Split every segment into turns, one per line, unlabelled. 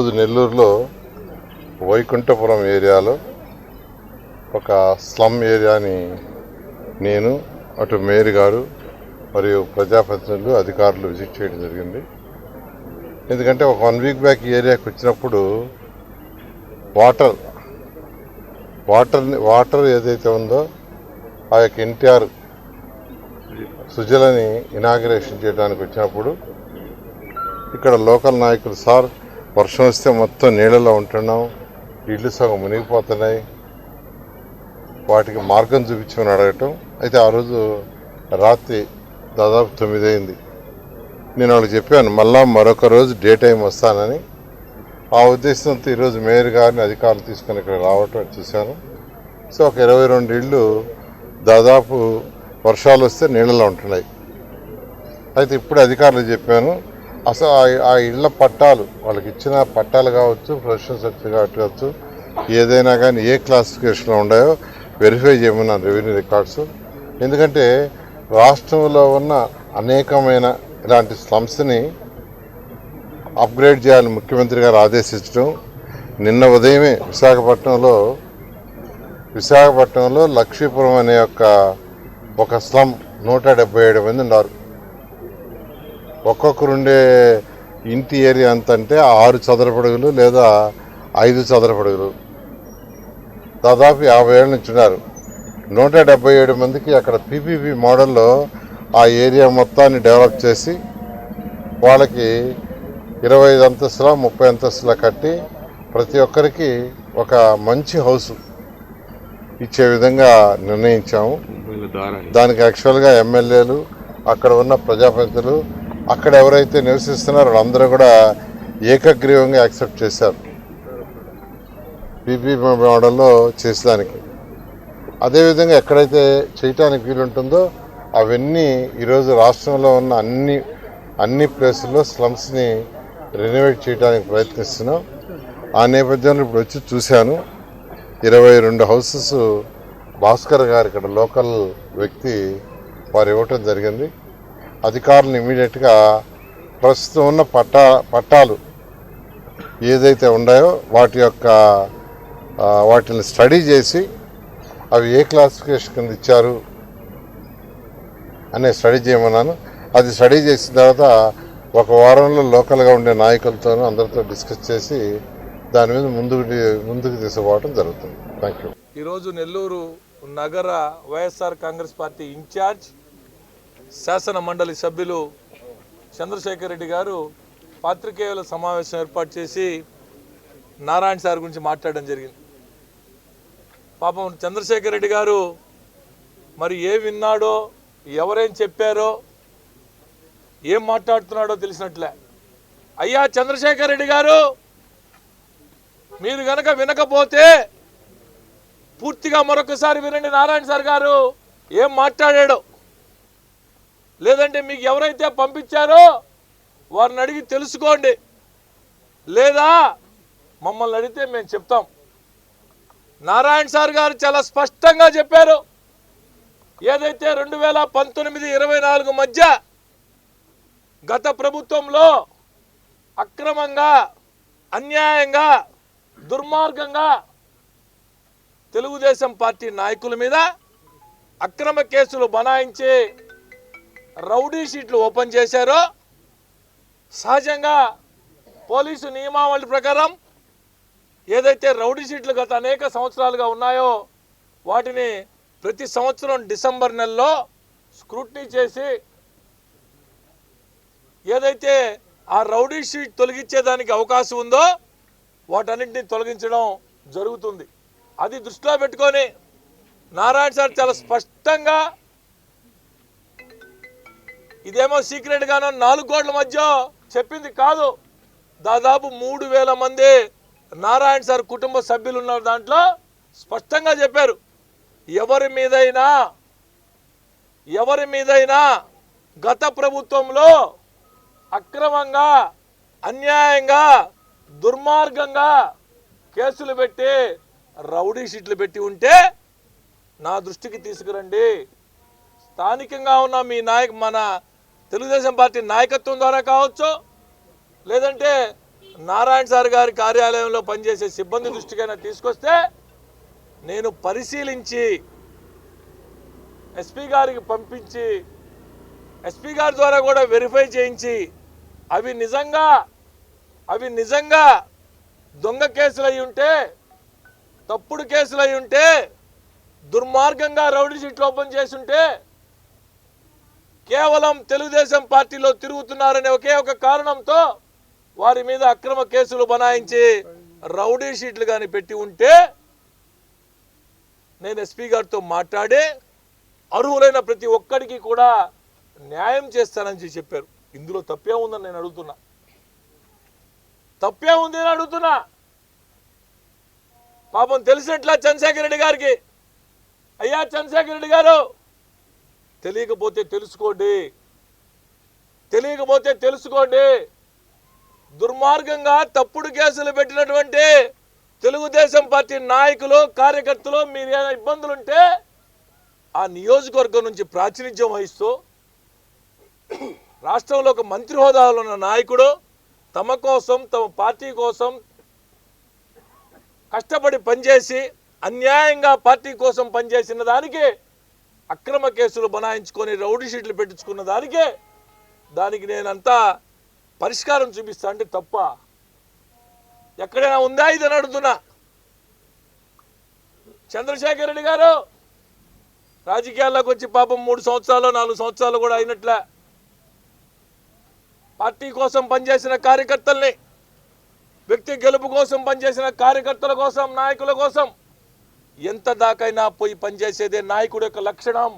ఈరోజు నెల్లూరులో వైకుంఠపురం ఏరియాలో ఒక స్లమ్ ఏరియాని నేను అటు మేయర్ గారు మరియు ప్రజాప్రతినిధులు అధికారులు విజిట్ చేయడం జరిగింది. ఎందుకంటే ఒక వన్ వీక్ బ్యాక్ ఏరియాకి వచ్చినప్పుడు వాటర్ వాటర్ వాటర్ ఏదైతే ఉందో ఆ యొక్క ఎన్టీఆర్ సుజలని ఇనాగ్రేషన్ చేయడానికి వచ్చినప్పుడు ఇక్కడ లోకల్ నాయకులు సార్ వర్షం వస్తే మొత్తం నీళ్ళలో ఉంటున్నాం. ఇళ్ళు సగం మునిగిపోతున్నాయి. వాటికి మార్గం చూపించమని అడగటం. అయితే ఆ రోజు రాత్రి దాదాపు తొమ్మిది అయింది నేను వాళ్ళకి చెప్పాను మళ్ళా మరొక రోజు డే టైం వస్తానని. ఆ ఉద్దేశంతో ఈరోజు మేయర్ గారిని అధికారులు తీసుకొని ఇక్కడ రావటం చూశాను. సో ఒక ఇరవై రెండు ఇళ్ళు దాదాపు వర్షాలు వస్తే నీళ్ళలో ఉంటున్నాయి. అయితే ఇప్పుడు అధికారులు చెప్పాను అసలు ఆ- ఆ ఇళ్ళ పట్టాలు వాళ్ళకి ఇచ్చిన పట్టాలు కావచ్చు ప్రొఫెషనల్ సర్టిఫికేట్ కావచ్చు ఏదైనా కానీ ఏ క్లాసిఫికేషన్లో ఉన్నాయో వెరిఫై చేయమన్నాను రెవెన్యూ రికార్డ్స్. ఎందుకంటే రాష్ట్రంలో ఉన్న అనేకమైన ఇలాంటి స్లమ్స్ని అప్గ్రేడ్ చేయాలని ముఖ్యమంత్రి గారు ఆదేశించడం. నిన్న ఉదయమే విశాఖపట్నంలో విశాఖపట్నంలో లక్ష్మీపురం అనే యొక్క ఒక స్లమ్ నూట డెబ్బై ఏడు మంది ఉన్నారు. ఒక్కొక్కరుండే ఇంటి ఏరియా ఎంత అంటే ఆరు చదరపడుగులు లేదా ఐదు చదరపడుగులు. దాదాపు యాభై ఏళ్ళ నుంచి ఉన్నారు నూట డెబ్బై ఏడు మందికి అక్కడ పీపీపీ మోడల్లో ఆ ఏరియా మొత్తాన్ని డెవలప్ చేసి వాళ్ళకి ఇరవై ఐదు అంతస్తుల ముప్పై అంతస్తుల కట్టి ప్రతి ఒక్కరికి ఒక మంచి హౌస్ ఇచ్చే విధంగా నిర్ణయించాము. దానికి యాక్చువల్గా ఎమ్మెల్యేలు అక్కడ ఉన్న ప్రజాప్రతినిధులు అక్కడ ఎవరైతే నివసిస్తున్నారో వాళ్ళందరూ కూడా ఏకగ్రీవంగా యాక్సెప్ట్ చేశారు. పీపీ మోడల్లో చేసేదానికి. అదేవిధంగా ఎక్కడైతే చేయటానికి వీలుంటుందో అవన్నీ ఈరోజు రాష్ట్రంలో ఉన్న అన్ని అన్ని ప్లేసుల్లో స్లమ్స్ని రెనోవేట్ చేయడానికి ప్రయత్నిస్తున్నాం. ఆ నేపథ్యంలో ఇప్పుడు వచ్చి చూశాను ఇరవై రెండు హౌసెస్ భాస్కర్ గారు ఇక్కడ లోకల్ వ్యక్తి వారు ఇవ్వటం జరిగింది. అధికారులు ఇమీడియట్గా ప్రస్తుతం ఉన్న పట్టా పట్టాలు ఏదైతే ఉన్నాయో వాటి యొక్క వాటిని స్టడీ చేసి అవి ఏ క్లాసిఫికేషన్ కింద ఇచ్చారు అనే స్టడీ చేయమన్నాను. అది స్టడీ చేసిన తర్వాత ఒక వారంలో లోకల్గా ఉండే నాయకులతోనూ అందరితో డిస్కస్ చేసి దాని మీద ముందుకు ముందుకు తీసుకుపోవడం జరుగుతుంది. థ్యాంక్ యూ
ఈరోజు నెల్లూరు నగర వైఎస్ఆర్ కాంగ్రెస్ పార్టీ ఇన్ఛార్జ్ శాసన మండలి సభ్యులు చంద్రశేఖర్ రెడ్డి గారు పాత్రికేయుల సమావేశం ఏర్పాటు చేసి నారాయణ సార్ గురించి మాట్లాడడం జరిగింది. పాపం చంద్రశేఖర్ రెడ్డి గారు మరి ఏ విన్నాడో ఎవరేం చెప్పారో ఏం మాట్లాడుతున్నాడో తెలిసినట్లే. అయ్యా చంద్రశేఖర్ రెడ్డి గారు మీరు గనక వినకపోతే పూర్తిగా మరొకసారి వినండి నారాయణ సార్ గారు ఏం మాట్లాడాడో. లేదంటే మీకు ఎవరైతే పంపించారో వారిని అడిగి తెలుసుకోండి. లేదా మమ్మల్ని అడిగితే మేము చెప్తాం. నారాయణ సార్ గారు చాలా స్పష్టంగా చెప్పారు. ఏదైతే రెండు వేల పంతొమ్మిది ఇరవై నాలుగు మధ్య గత ప్రభుత్వంలో అక్రమంగా అన్యాయంగా దుర్మార్గంగా తెలుగుదేశం పార్టీ నాయకుల మీద అక్రమ కేసులు బనాయించి రౌడీ షీట్లు ఓపెన్ చేశారో. సహజంగా పోలీసు నియమావళి ప్రకారం ఏదైతే రౌడీ షీట్లు గత అనేక సంవత్సరాలుగా ఉన్నాయో వాటిని ప్రతి సంవత్సరం డిసెంబర్ నెలలో స్క్రూట్నీ చేసి ఏదైతే ఆ రౌడీ షీట్ తొలగించేదానికి అవకాశం ఉందో వాటన్నింటినీ తొలగించడం జరుగుతుంది. అది దృష్టిలో పెట్టుకొని నారాయణ సార్ చాలా స్పష్టంగా ఇదేమో సీక్రెట్ గానో నాలుగు కోట్ల మధ్య చెప్పింది కాదు. దాదాపు మూడు వేల మంది నారాయణ సార్ కుటుంబ సభ్యులు ఉన్నారు దాంట్లో స్పష్టంగా చెప్పారు. ఎవరి మీదైనా ఎవరి మీదైనా గత ప్రభుత్వంలో అక్రమంగా అన్యాయంగా దుర్మార్గంగా కేసులు పెట్టి రౌడీ షీట్లు పెట్టి ఉంటే నా దృష్టికి తీసుకురండి. స్థానికంగా ఉన్న మీ నాయక మన తెలుగుదేశం పార్టీ నాయకత్వం ద్వారా కావచ్చు లేదంటే నారాయణ సార్ గారి కార్యాలయంలో పనిచేసే సిబ్బంది దృష్టికైనా తీసుకొస్తే నేను పరిశీలించి ఎస్పీ గారికి పంపించి ఎస్పీ గారి ద్వారా కూడా వెరిఫై చేయించి అవి నిజంగా అవి నిజంగా దొంగ కేసులు అయి ఉంటే తప్పుడు కేసులు అయి ఉంటే దుర్మార్గంగా రౌడీ షీట్లు ఓపెన్ చేసి ఉంటే కేవలం తెలుగుదేశం పార్టీలో తిరుగుతున్నారనే ఒకే ఒక కారణంతో వారి మీద అక్రమ కేసులు బనాయించి రౌడీ షీట్లు కానీ పెట్టి ఉంటే నేను ఎస్పీ గారితో మాట్లాడి అర్హులైన ప్రతి ఒక్కడికి కూడా న్యాయం చేస్తానని చెప్పారు. ఇందులో తప్పే ఉందని నేను అడుగుతున్నా. తప్పే ఉంది అని అడుగుతున్నా. పాపం తెలిసినట్లా చంద్రశేఖర్ రెడ్డి గారికి. అయ్యా చంద్రశేఖర్ రెడ్డి గారు! తెలియకపోతే తెలుసుకోండి. తెలియకపోతే తెలుసుకోండి. దుర్మార్గంగా తప్పుడు కేసులు పెట్టినటువంటి తెలుగుదేశం పార్టీ నాయకులు కార్యకర్తలు మీరు ఏమైనా ఇబ్బందులుంటే ఆ నియోజకవర్గం నుంచి ప్రాతినిధ్యం వహిస్తూ రాష్ట్రంలో ఒక మంత్రి హోదాలో ఉన్న నాయకుడు తమ కోసం తమ పార్టీ కోసం కష్టపడి పనిచేసి అన్యాయంగా పార్టీ కోసం పనిచేసిన దానికి అక్రమ కేసులు బనాయించుకొని రౌడీ షీట్లు పెట్టించుకున్న దానికే దానికి నేనంతా పరిష్కారం చూపిస్తా అంటే తప్ప ఎక్కడైనా ఉందా ఇది అని అడుగుతున్నా. చంద్రశేఖర్ రెడ్డి గారు రాజకీయాల్లోకి వచ్చి పాపం మూడు సంవత్సరాలు నాలుగు సంవత్సరాలు కూడా అయినట్లే. పార్టీ కోసం పనిచేసిన కార్యకర్తల్ని వ్యక్తి గెలుపు కోసం పనిచేసిన కార్యకర్తల కోసం నాయకుల కోసం ఎంత దాకైనా పోయి పనిచేసేదే నాయకుడు యొక్క లక్షణం.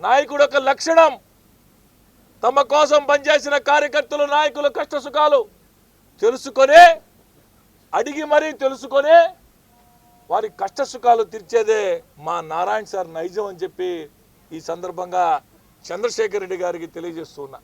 నాయకుడు యొక్క లక్షణం. తమ కోసం పనిచేసిన కార్యకర్తలు నాయకుల కష్ట సుఖాలు తెలుసుకొనే అడిగి మరీ తెలుసుకొనే వారి కష్ట సుఖాలు తీర్చేదే మా నారాయణ సార్ నైజం అని చెప్పి ఈ సందర్భంగా చంద్రశేఖర్ రెడ్డి గారికి తెలియజేస్తున్నా